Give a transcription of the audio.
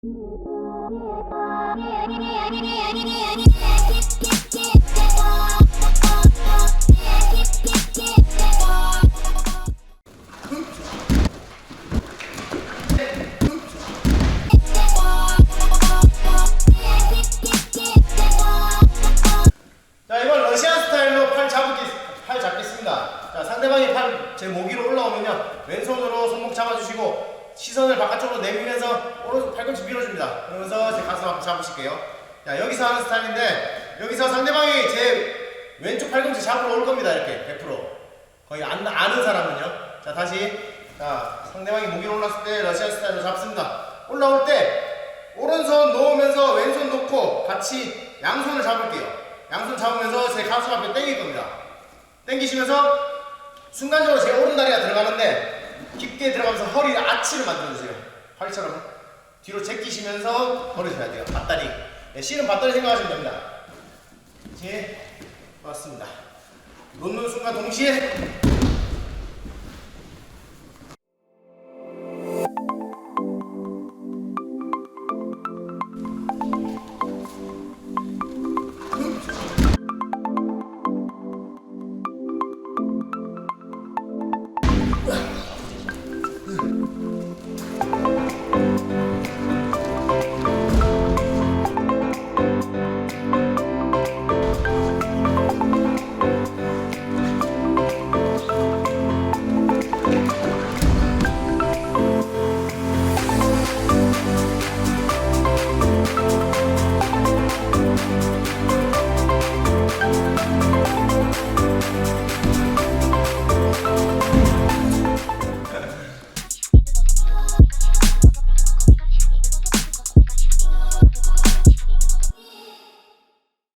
자 이번 러시안 스타일로 팔 잡기 팔 잡겠습니다. 자 상대방이 팔제목 위로 올라오면요 왼손으로 손목 잡아주시고 시선을 바깥쪽으로 내밀면서 오른손 팔꿈치 밀어줍니다. 그러면서 제 가슴 앞에 잡으실게요. 자 여기서 하는 스타일인데 여기서 상대방이 제 왼쪽 팔꿈치 잡으러 올 겁니다 이렇게 100% 거의 안, 아는 사람은요. 자 다시 자 상대방이 목 위로 올랐을 때 러시안 스타일로 잡습니다. 올라올 때 오른손 놓으면서 왼손 놓고 같이 양손을 잡을게요. 양손 잡으면서 제 가슴 앞에 당길 겁니다. 당기시면서 순간적으로 제 오른다리가 들어가는데 깊게 들어가면서 허리 아치를 만들어주세요. 팔처럼 뒤로 제끼시면서 벌어줘야 돼요. 밧다리. 네, 실은 밧다리 생각하시면 됩니다. 이제 맞습니다. 놓는 순간 동시에